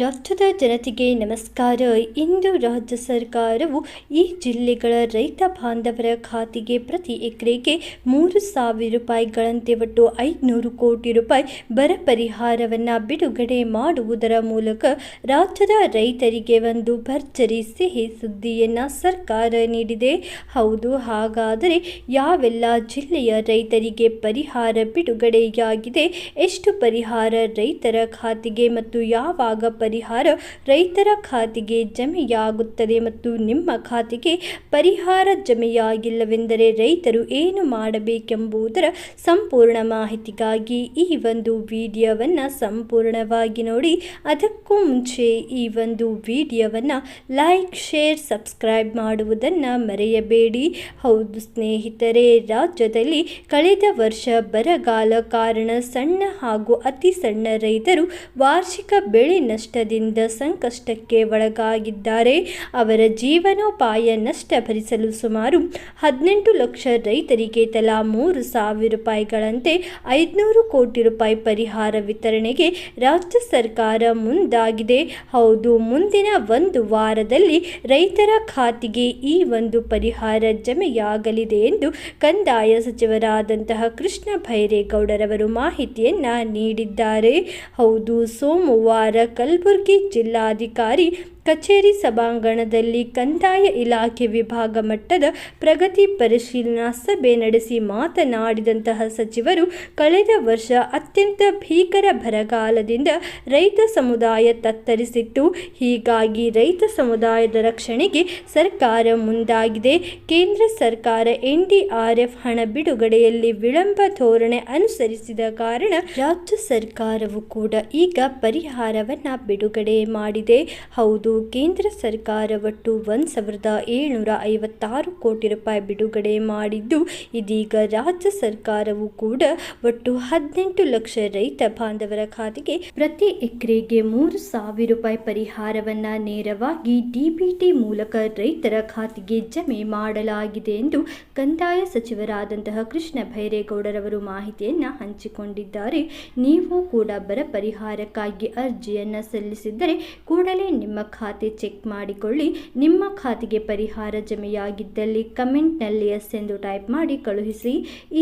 ರಾಜ್ಯದ ಜನತೆಗೆ ನಮಸ್ಕಾರ. ಇಂದು ರಾಜ್ಯ ಸರ್ಕಾರವು ಈ ಜಿಲ್ಲೆಗಳ ರೈತ ಬಾಂಧವರ ಖಾತೆಗೆ ಪ್ರತಿ ಎಕರೆಗೆ ಮೂರು ಸಾವಿರ ರೂಪಾಯಿಗಳಂತೆ ಒಟ್ಟು ಐದುನೂರು ಕೋಟಿ ರೂಪಾಯಿ ಬರ ಪರಿಹಾರವನ್ನು ಬಿಡುಗಡೆ ಮಾಡುವುದರ ಮೂಲಕ ರಾಜ್ಯದ ರೈತರಿಗೆ ಒಂದು ಭರ್ಜರಿ ಸಿಹಿ ಸುದ್ದಿಯನ್ನು ಸರ್ಕಾರ ನೀಡಿದೆ. ಹೌದು, ಹಾಗಾದರೆ ಯಾವೆಲ್ಲ ಜಿಲ್ಲೆಯ ರೈತರಿಗೆ ಪರಿಹಾರ ಬಿಡುಗಡೆಯಾಗಿದೆ? ಎಷ್ಟು ಪರಿಹಾರ ರೈತರ ಖಾತೆಗೆ ಮತ್ತು ಯಾವಾಗ ಪರಿಹಾರ ರೈತರ ಖಾತೆಗೆ ಜಮೆಯಾಗುತ್ತದೆ ಮತ್ತು ನಿಮ್ಮ ಖಾತೆಗೆ ಪರಿಹಾರ ಜಮೆಯಾಗಿಲ್ಲವೆಂದರೆ ರೈತರು ಏನು ಮಾಡಬೇಕೆಂಬುದರ ಸಂಪೂರ್ಣ ಮಾಹಿತಿಗಾಗಿ ಈ ಒಂದು ವಿಡಿಯೋವನ್ನು ಸಂಪೂರ್ಣವಾಗಿ ನೋಡಿ, ಅದಕ್ಕೂ ಮುಂಚೆ ಈ ಒಂದು ವಿಡಿಯೋವನ್ನು ಲೈಕ್, ಶೇರ್, ಸಬ್ಸ್ಕ್ರೈಬ್ ಮಾಡುವುದನ್ನು ಮರೆಯಬೇಡಿ. ಹೌದು ಸ್ನೇಹಿತರೆ, ರಾಜ್ಯದಲ್ಲಿ ಕಳೆದ ವರ್ಷ ಬರಗಾಲ ಕಾರಣ ಸಣ್ಣ ಹಾಗೂ ಅತಿ ಸಣ್ಣ ರೈತರು ವಾರ್ಷಿಕ ಬೆಳೆ ನಷ್ಟದಿಂದ ಸಂಕಷ್ಟಕ್ಕೆ ಒಳಗಾಗಿದ್ದಾರೆ. ಅವರ ಜೀವನೋಪಾಯ ನಷ್ಟ ಭರಿಸಲು ಸುಮಾರು ಹದಿನೆಂಟು ಲಕ್ಷ ರೈತರಿಗೆ ತಲಾ ಮೂರು ಸಾವಿರ ರೂಪಾಯಿಗಳಂತೆ ಐದುನೂರು ಕೋಟಿ ರೂಪಾಯಿ ಪರಿಹಾರ ವಿತರಣೆಗೆ ರಾಜ್ಯ ಸರ್ಕಾರ ಮುಂದಾಗಿದೆ. ಹೌದು, ಮುಂದಿನ ಒಂದು ವಾರದಲ್ಲಿ ರೈತರ ಖಾತೆಗೆ ಈ ಒಂದು ಪರಿಹಾರ ಜಮೆಯಾಗಲಿದೆ ಎಂದು ಕಂದಾಯ ಸಚಿವರಾದಂತಹ ಕೃಷ್ಣ ಭೈರೇಗೌಡರವರು ಮಾಹಿತಿಯನ್ನು ನೀಡಿದ್ದಾರೆ. ಹೌದು, ಸೋಮವಾರ जबलपुर की जिलाधिकारी ಕಚೇರಿ ಸಭಾಂಗಣದಲ್ಲಿ ಕಂದಾಯ ಇಲಾಖೆ ವಿಭಾಗ ಮಟ್ಟದ ಪ್ರಗತಿ ಪರಿಶೀಲನಾ ಸಭೆ ನಡೆಸಿ ಮಾತನಾಡಿದಂತಹ ಸಚಿವರು, ಕಳೆದ ವರ್ಷ ಅತ್ಯಂತ ಭೀಕರ ಬರಗಾಲದಿಂದ ರೈತ ಸಮುದಾಯ ತತ್ತರಿಸಿತ್ತು. ಹೀಗಾಗಿ ರೈತ ಸಮುದಾಯದ ರಕ್ಷಣೆಗೆ ಸರ್ಕಾರ ಮುಂದಾಗಿದೆ. ಕೇಂದ್ರ ಸರ್ಕಾರ ಎನ್ಡಿಆರ್ಎಫ್ ಹಣ ಬಿಡುಗಡೆಯಲ್ಲಿ ವಿಳಂಬ ಧೋರಣೆ ಅನುಸರಿಸಿದ ಕಾರಣ ರಾಜ್ಯ ಸರ್ಕಾರವು ಕೂಡ ಈಗ ಪರಿಹಾರವನ್ನು ಬಿಡುಗಡೆ ಮಾಡಿದೆ. ಹೌದು ಕೇಂದ್ರ ಸರ್ಕಾರ ಒಟ್ಟು ಒಂದು ಸಾವಿರದ ಏಳ್ನೂರ ಐವತ್ತಾರು ಕೋಟಿ ರೂಪಾಯಿ ಬಿಡುಗಡೆ ಮಾಡಿದ್ದು, ಇದೀಗ ರಾಜ್ಯ ಸರ್ಕಾರವು ಕೂಡ ಒಟ್ಟು ಹದಿನೆಂಟು ಲಕ್ಷ ರೈತ ಬಾಂಧವರ ಖಾತೆಗೆ ಪ್ರತಿ ಎಕರೆಗೆ ಮೂರು ಸಾವಿರ ರೂಪಾಯಿ ಪರಿಹಾರವನ್ನು ನೇರವಾಗಿ ಡಿಬಿಟಿ ಮೂಲಕ ರೈತರ ಖಾತೆಗೆ ಜಮೆ ಮಾಡಲಾಗಿದೆ ಎಂದು ಕಂದಾಯ ಸಚಿವರಾದಂತಹ ಕೃಷ್ಣ ಭೈರೇಗೌಡರವರು ಮಾಹಿತಿಯನ್ನು ಹಂಚಿಕೊಂಡಿದ್ದಾರೆ. ನೀವು ಕೂಡ ಬರ ಪರಿಹಾರಕ್ಕಾಗಿ ಅರ್ಜಿಯನ್ನು ಸಲ್ಲಿಸಿದ್ದರೆ ಕೂಡಲೇ ನಿಮ್ಮ ಖಾತೆ ಚೆಕ್ ಮಾಡಿಕೊಳ್ಳಿ. ನಿಮ್ಮ ಖಾತೆಗೆ ಪರಿಹಾರ ಜಮೆಯಾಗಿದ್ದಲ್ಲಿ ಕಮೆಂಟ್ನಲ್ಲಿ ಎಸ್ ಎಂದು ಟೈಪ್ ಮಾಡಿ ಕಳುಹಿಸಿ.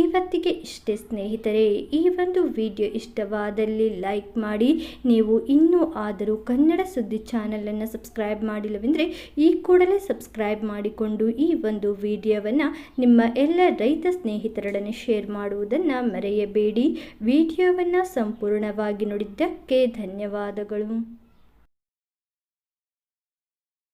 ಇವತ್ತಿಗೆ ಇಷ್ಟೇ ಸ್ನೇಹಿತರೆ, ಈ ಒಂದು ವಿಡಿಯೋ ಇಷ್ಟವಾದಲ್ಲಿ ಲೈಕ್ ಮಾಡಿ. ನೀವು ಇನ್ನೂ ಆದರೂ ಕನ್ನಡ ಸುದ್ದಿ ಚಾನಲನ್ನು ಸಬ್ಸ್ಕ್ರೈಬ್ ಮಾಡಿಲ್ಲವೆಂದರೆ, ಈ ಕೂಡಲೇ ಸಬ್ಸ್ಕ್ರೈಬ್ ಮಾಡಿಕೊಂಡು ಈ ಒಂದು ವಿಡಿಯೋವನ್ನು ನಿಮ್ಮ ಎಲ್ಲ ರೈತ ಸ್ನೇಹಿತರೊಡನೆ ಶೇರ್ ಮಾಡುವುದನ್ನು ಮರೆಯಬೇಡಿ. ವಿಡಿಯೋವನ್ನು ಸಂಪೂರ್ಣವಾಗಿ ನೋಡಿದ್ದಕ್ಕೆ ಧನ್ಯವಾದಗಳು.